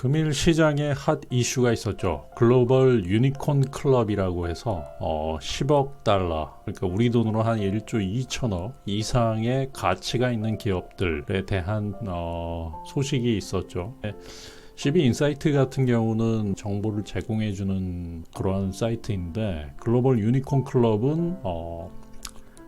금일 시장에 핫 이슈가 있었죠. 글로벌 유니콘 클럽이라고 해서 어, 10억 달러, 그러니까 우리 돈으로 한 1조 2천억 이상의 가치가 있는 기업들에 대한 어, 소식이 있었죠. 네. 12인사이트 같은 경우는 정보를 제공해주는 그러한 사이트인데 글로벌 유니콘 클럽은 어,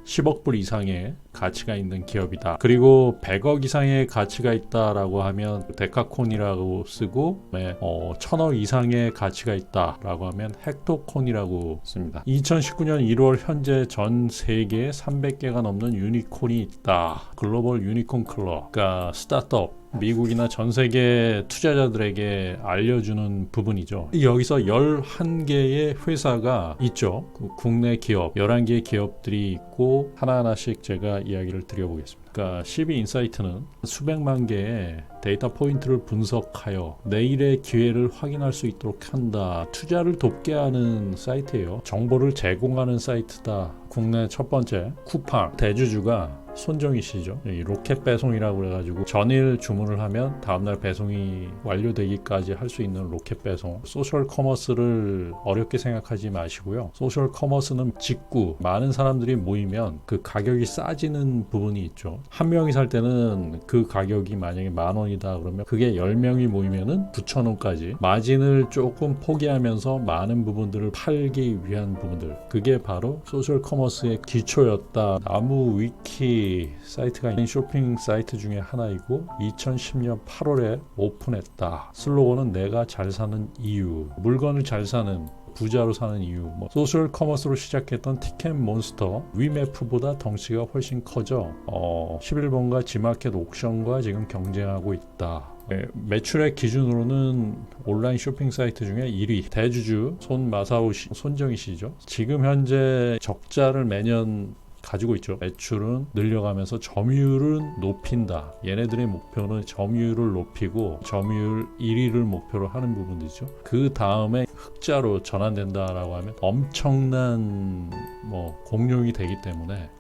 10억 불 이상의 가치가 있는 기업이다. 그리고 100억 이상의 가치가 있다라고 하면 데카콘이라고 쓰고 네, 어, 1000억 이상의 가치가 있다라고 하면 헥토콘이라고 씁니다. 2019년 1월 현재 전 세계에 300개가 넘는 유니콘이 있다. 글로벌 유니콘 클럽, 그러니까 스타트업 미국이나 전 세계 투자자들에게 알려주는 부분이죠. 여기서 11개의 회사가 있죠. 그 국내 기업, 11개의 기업들이 있고 하나하나씩 제가 이야기를 드려보겠습니다. 그러니까 12인사이트는 수백만 개의 데이터 포인트를 분석하여 내일의 기회를 확인할 수 있도록 한다. 투자를 돕게 하는 사이트예요. 정보를 제공하는 사이트다. 국내 첫 번째 쿠팡 대주주가 손정희 씨죠. 이 로켓 배송이라고 그래가지고 전일 주문을 하면 다음날 배송이 완료되기까지 할 수 있는 로켓 배송. 소셜 커머스를 어렵게 생각하지 마시고요. 소셜 커머스는 직구 많은 사람들이 모이면 그 가격이 싸지는 부분이 있죠. 한 명이 살 때는 그 가격이 만약에 만 원이다 그러면 그게 열 명이 모이면은 9천 원까지 마진을 조금 포기하면서 많은 부분들을 팔기 위한 부분들. 그게 바로 소셜 커머스의 기초였다. 나무 위키 사이트가 있는 쇼핑 사이트 중에 하나이고 2010년 8월에 오픈했다. 슬로건은 내가 잘 사는 이유. 물건을 잘 사는 부자로 사는 이유, 뭐 소셜 커머스로 시작했던 티켓 몬스터 위메프보다 덩치가 훨씬 커져 어, 11번가 지마켓 옥션과 지금 경쟁하고 있다. 네, 매출액 기준으로는 온라인 쇼핑 사이트 중에 1위 대주주 손마사오 씨, 손정희 씨죠. 지금 현재 적자를 매년 가지고 있죠. 매출은 늘려가면서 점유율은 높인다. 얘네들의 목표는 점유율을 높이고 점유율 1위를 목표로 하는 부분이죠. 그 다음에 흑자로 전환된다라고 하면 엄청난 뭐 공룡이 되기 때문에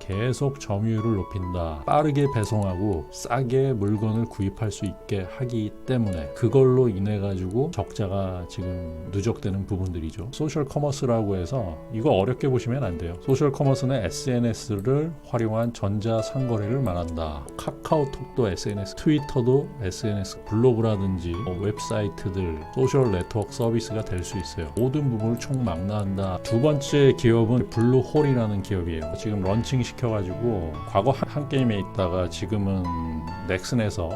계속 점유율을 높인다. 빠르게 배송하고 싸게 물건을 구입할 수 있게 하기 때문에 그걸로 인해 가지고 적자가 지금 누적되는 부분들이죠. 소셜 커머스라고 해서 이거 어렵게 보시면 안 돼요. 소셜 커머스는 SNS를 활용한 전자 상거래를 말한다. 카카오톡도 SNS, 트위터도 SNS, 블로그라든지 뭐 웹사이트들, 소셜 네트워크 서비스가 될 수 있어요. 모든 부분을 총망라한다. 두 번째 기업은 블루홀이라는 기업이에요. 지금 런칭 시켜가지고 과거 한, 한 게임에 있다가 지금은 넥슨에서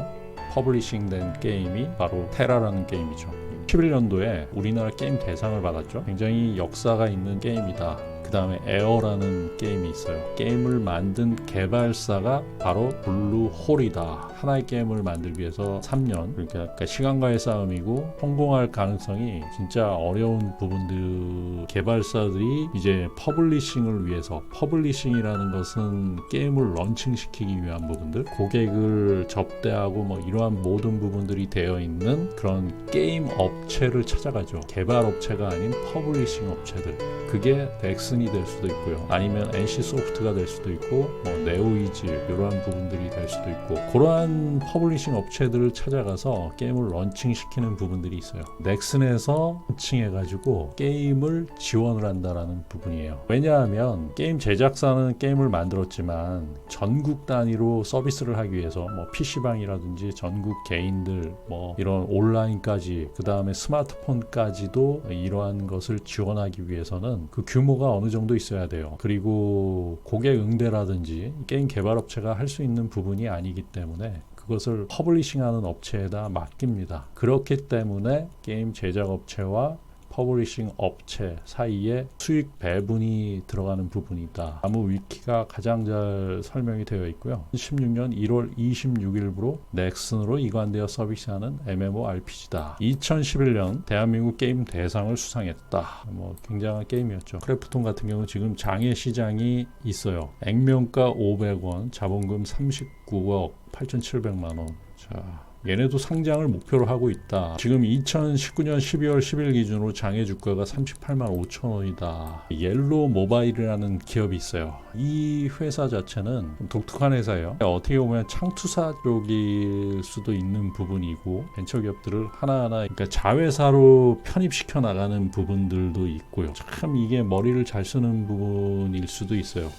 퍼블리싱된 게임이 바로 테라라는 게임이죠. 11년도에 우리나라 게임 대상을 받았죠. 굉장히 역사가 있는 게임이다. 그 다음에 에어라는 게임이 있어요. 게임을 만든 개발사가 바로 블루홀이다. 하나의 게임을 만들기 위해서 3년 그러니까 시간과의 싸움이고 성공할 가능성이 진짜 어려운 부분들 개발사들이 이제 퍼블리싱을 위해서 퍼블리싱이라는 것은 게임을 런칭시키기 위한 부분들 고객을 접대하고 뭐 이러한 모든 부분들이 되어 있는 그런 게임 업체를 찾아가죠. 개발 업체가 아닌 퍼블리싱 업체들. 그게 넥슨이 될 수도 있고요. 아니면 NC 소프트가 될 수도 있고 뭐 네오이즈 이러한 부분들이 될 수도 있고 그러한 퍼블리싱 업체들을 찾아가서 게임을 런칭시키는 부분들이 있어요. 넥슨에서 런칭해 가지고 게임을 지원을 한다라는 부분이에요. 왜냐하면 게임 제작사는 게임을 만들었지만 전국 단위로 서비스를 하기 위해서 뭐 PC방이라든지 전국 개인들 뭐 이런 온라인까지 그 다음에 스마트폰까지도 이러한 것을 지원하기 위해서는 그 규모가 어느 정도 있어야 돼요. 그리고 고객 응대라든지 게임 개발 업체가 할 수 있는 부분이 아니기 때문에 그것을 퍼블리싱하는 업체에다 맡깁니다. 그렇기 때문에 게임 제작 업체와 퍼블리싱 업체 사이에 수익 배분이 들어가는 부분이다. 나무 위키가 가장 잘 설명이 되어 있고요. 16년 1월 26일부로 넥슨으로 이관되어 서비스하는 MMORPG다. 2011년 대한민국 게임 대상을 수상했다. 뭐 굉장한 게임이었죠. 크래프톤 같은 경우 지금 장애 시장이 있어요. 액면가 500원, 자본금 39억 8,700만 원. 자, 얘네도 상장을 목표로 하고 있다. 지금 2019년 12월 10일 기준으로 장외 주가가 38만 5천 원이다. 옐로 모바일이라는 기업이 있어요. 이 회사 자체는 좀 독특한 회사예요. 어떻게 보면 창투사 쪽일 수도 있는 부분이고 벤처 기업들을 하나하나 그러니까 자회사로 편입시켜 나가는 부분들도 있고요. 참 이게 머리를 잘 쓰는 부분일 수도 있어요.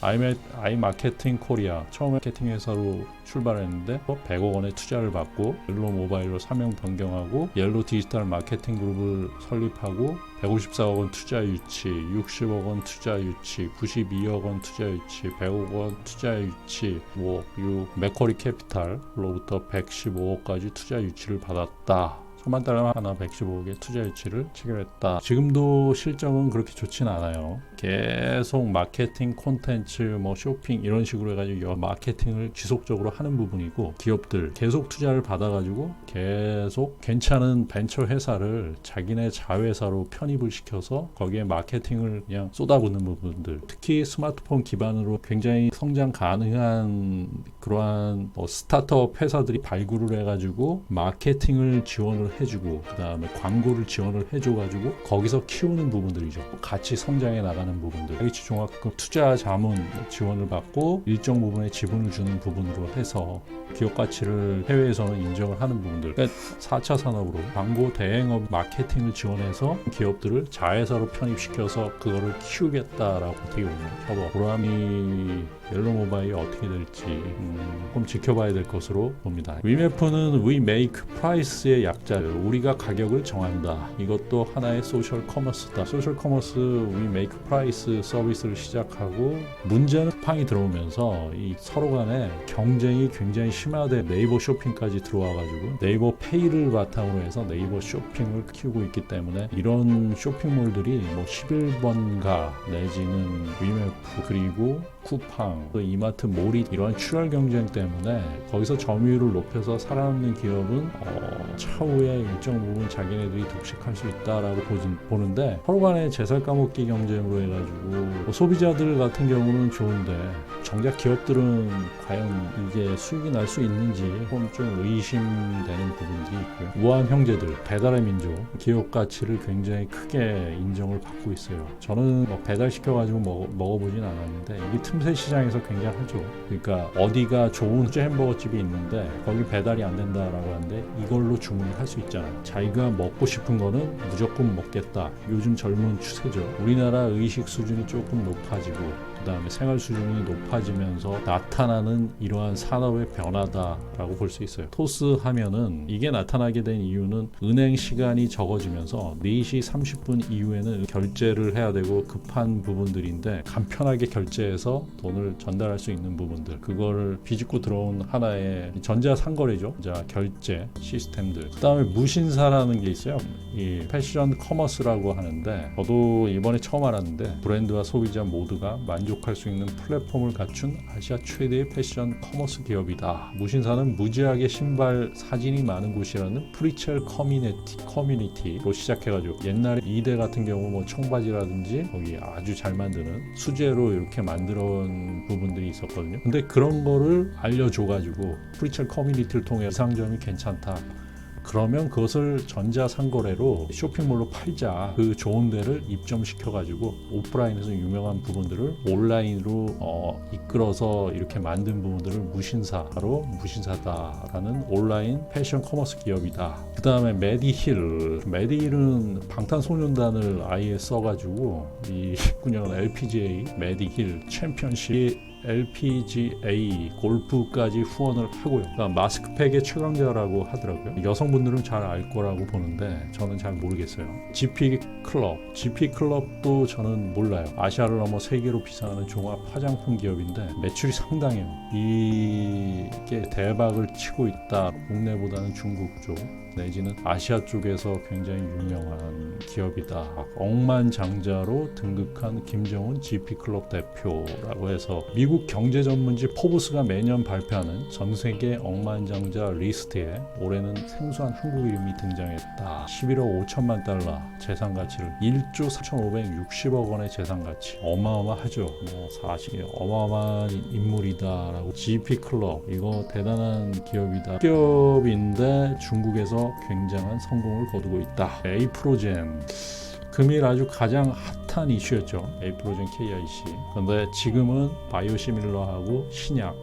아이마케팅 코리아 처음 마케팅 회사로 출발했는데 100억 원의 투자를 받고 옐로 모바일로 사명 변경하고 옐로 디지털 마케팅 그룹을 설립하고 154억 원 투자 유치, 60억 원 투자 유치, 92억 원 투자 유치, 100억 원 투자 유치, 뭐, 유 맥커리 캐피탈로부터 115억까지 투자 유치를 받았다. 천만 달러 하나 115억의 투자 유치를 체결했다. 지금도 실적은 그렇게 좋진 않아요. 계속 마케팅 콘텐츠 뭐 쇼핑 이런 식으로 해가지고 여- 마케팅을 지속적으로 하는 부분이고 기업들 계속 투자를 받아가지고 계속 괜찮은 벤처 회사를 자기네 자회사로 편입을 시켜서 거기에 마케팅을 그냥 쏟아붓는 부분들. 특히 스마트폰 기반으로 굉장히 성장 가능한 그러한 뭐 스타트업 회사들이 발굴을 해가지고 마케팅을 지원을 해주고 그 다음에 광고를 지원을 해줘가지고 거기서 키우는 부분들이죠. 같이 성장해 나가는 부분들. H 종합금 투자 자문 지원을 받고 일정 부분의 지분을 주는 부분으로 해서 기업 가치를 해외에서는 인정을 하는 부분들 그러니까 4차 산업으로 광고 대행업 마케팅을 지원해서 기업들을 자회사로 편입시켜서 그거를 키우겠다라고 어떻게 보면 협업 보람이 옐로 모바일이 어떻게 될지 음, 좀 지켜봐야 될 것으로 봅니다. 위메프는 We Make Price의 약자를 우리가 가격을 정한다. 이것도 하나의 소셜 커머스다. 소셜 커머스 We Make Price 서비스를 시작하고 문제는 팡이 들어오면서 이 서로 간에 경쟁이 굉장히 심 하대 네이버 쇼핑까지 들어와가지고 네이버 페이를 바탕으로 해서 네이버 쇼핑을 키우고 있기 때문에 이런 쇼핑몰들이 뭐 11번가 내지는 위메프 그리고 쿠팡, 또 이마트, 몰이 이러한 출혈 경쟁 때문에 거기서 점유율을 높여서 살아남는 기업은 어, 차후에 일정 부분 자기네들이 독식할 수 있다라고 보는데 서로 간에 제살 까먹기 경쟁으로 해가지고 뭐 소비자들 같은 경우는 좋은데 정작 기업들은 과연 이게 수익이 날 수 있는지 좀, 좀 의심되는 부분들이 있고요. 우한 형제들, 배달의 민족, 기업 가치를 굉장히 크게 인정을 받고 있어요. 저는 뭐 배달시켜가지고 먹, 먹어보진 않았는데 이게 틈새 시장에서 굉장하죠. 그러니까 어디가 좋은 햄버거 집이 있는데 거기 배달이 안 된다라고 하는데 이걸로 주문을 할 수 있잖아요. 자기가 먹고 싶은 거는 무조건 먹겠다. 요즘 젊은 추세죠. 우리나라 의식 수준이 조금 높아지고 그다음에 생활 수준이 높아지면서 나타나는 이러한 산업의 변화다라고 볼 수 있어요. 토스 하면은 이게 나타나게 된 이유는 은행 시간이 적어지면서 4시 30분 이후에는 결제를 해야 되고 급한 부분들인데 간편하게 결제해서 돈을 전달할 수 있는 부분들 그거를 비집고 들어온 하나의 전자 상거래죠. 자 결제 시스템들. 그다음에 무신사라는 게 있어요. 이 패션 커머스라고 하는데 저도 이번에 처음 알았는데 브랜드와 소비자 모두가 만족 할 수 있는 플랫폼을 갖춘 아시아 최대의 패션 커머스 기업이다. 무신사는 무지하게 신발 사진이 많은 곳이라는 프리첼 커뮤니티 커뮤니티로 시작해가지고 옛날에 이대 같은 경우 뭐 청바지라든지 거기 아주 잘 만드는 수제로 이렇게 만들어온 부분들이 있었거든요. 근데 그런 거를 알려줘가지고 프리첼 커뮤니티를 통해 이상점이 괜찮다. 그러면 그것을 전자상거래로 쇼핑몰로 팔자. 그 좋은 데를 입점시켜 가지고 오프라인에서 유명한 부분들을 온라인으로 어, 이끌어서 이렇게 만든 부분들을 무신사로 무신사다라는 온라인 패션 커머스 기업이다. 그 다음에 메디힐. 메디힐은 방탄소년단을 아예 써가지고 이 19년 LPGA 메디힐 챔피언십 LPGA 골프까지 후원을 하고요. 그다음 마스크팩의 최강자라고 하더라고요. 여성분들은 잘 알 거라고 보는데 저는 잘 모르겠어요. GP 클럽, GP 클럽도 저는 몰라요. 아시아를 넘어 세계로 비상하는 종합 화장품 기업인데 매출이 상당해요. 이게 대박을 치고 있다. 국내보다는 중국 쪽 내지는 아시아 쪽에서 굉장히 유명한 기업이다. 억만장자로 등극한 김정은 GP 클럽 대표라고 해서 미국 경제 전문지 포브스가 매년 발표하는 전 세계 억만장자 리스트에 올해는 생소한 한국 이름이 등장했다. 11억 5천만 달러 재산 가치를 1조 4,560억 원의 재산 가치 어마어마하죠. 뭐 사실 어마어마한 인물이다라고 GP 클럽 이거 대단한 기업이다. 기업인데 중국에서 굉장한 성공을 거두고 있다. 에이프로젠 금일 아주 가장 핫한 이슈였죠. 에이프로젠 KIC. 그런데 지금은 바이오시밀러하고 신약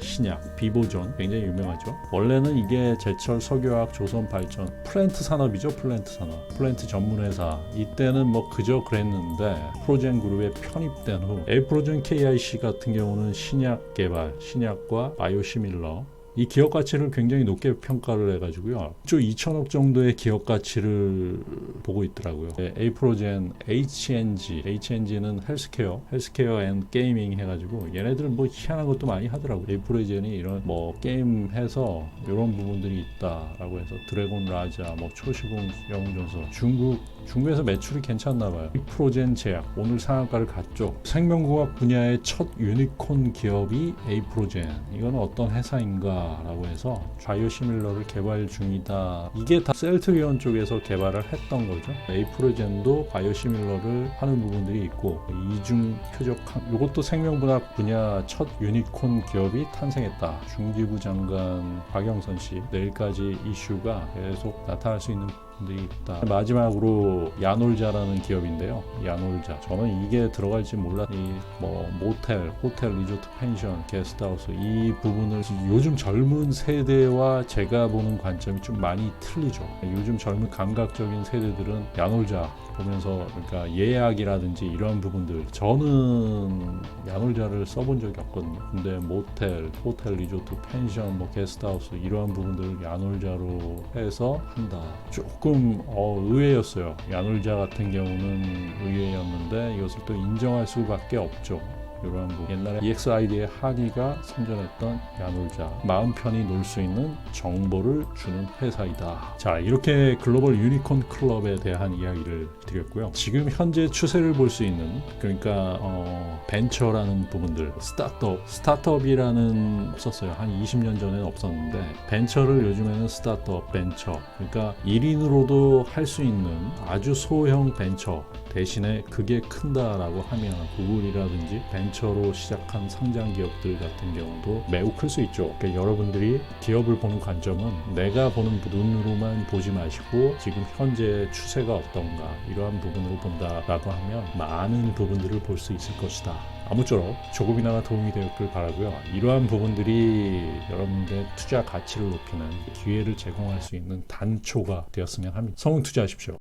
신약, 비보존 굉장히 유명하죠. 원래는 이게 제철 석유화학 조선 발전 플랜트 산업이죠. 플랜트 산업. 플랜트 전문 회사. 이때는 뭐 그저 그랬는데 프로젠 그룹에 편입된 후 에이프로젠 KIC 같은 경우는 신약 개발, 신약과 바이오시밀러 이 기업 가치를 굉장히 높게 평가를 해가지고요. 1조 2천억 정도의 기업 가치를 보고 있더라고요. 네, 에이프로젠, HNG, HNG는 헬스케어, 헬스케어 앤 게이밍 해가지고 얘네들 뭐 희한한 것도 많이 하더라고요. 에이프로젠이 이런 뭐 게임 해서 이런 부분들이 있다라고 해서 드래곤 라자, 뭐 초시공 영웅전서, 중국 중국에서 매출이 괜찮나 봐요. 에이프로젠 제약 오늘 상한가를 갔죠. 생명공학 분야의 첫 유니콘 기업이 에이프로젠. 이건 어떤 회사인가 라고 해서 바이오시밀러를 개발 중이다. 이게 다 셀트리온 쪽에서 개발을 했던 거죠. 에이프로젠도 바이오시밀러를 하는 부분들이 있고 이중 표적 항 이것도 생명분학 분야 첫 유니콘 기업이 탄생했다. 중기부 장관 박영선 씨 내일까지 이슈가 계속 나타날 수 있는 분 들이 있다. 마지막으로 야놀자라는 기업인데요. 야놀자. 저는 이게 들어갈지 몰랐. 이뭐 모텔, 호텔, 리조트, 펜션, 게스트하우스 이 부분을 요즘 젊은 세대와 제가 보는 관점이 좀 많이 틀리죠. 요즘 젊은 감각적인 세대들은 야놀자 보면서 그러니까 예약이라든지 이런 부분들 저는 야놀자를 써본 적이 없거든요. 근데 모텔, 호텔, 리조트, 펜션, 뭐 게스트하우스 이러한 부분들을 야놀자로 해서 한다. 조금 어, 의외였어요. 야놀자 같은 경우는 의외였는데 이것을 또 인정할 수밖에 없죠. 이러한 부분. 옛날에 EXID의 한이가 선전했던 야놀자 마음 편히 놀 수 있는 정보를 주는 회사이다. 자 이렇게 글로벌 유니콘 클럽에 대한 이야기를 드렸고요. 지금 현재 추세를 볼 수 있는 그러니까 어, 벤처라는 부분들 스타트업 스타트업이라는 없었어요. 한 20년 전에는 없었는데 벤처를 요즘에는 스타트업 벤처 그러니까 1인으로도 할 수 있는 아주 소형 벤처 대신에 그게 큰다라고 하면 구글이라든지 벤처로 시작한 상장 기업들 같은 경우도 매우 클 수 있죠. 그러니까 여러분들이 기업을 보는 관점은 내가 보는 눈으로만 보지 마시고 지금 현재 추세가 어떤가 이러한 부분으로 본다라고 하면 많은 부분들을 볼 수 있을 것이다. 아무쪼록 조금이나마 도움이 되었길 바라고요. 이러한 부분들이 여러분들의 투자 가치를 높이는 기회를 제공할 수 있는 단초가 되었으면 합니다. 성공 투자하십시오.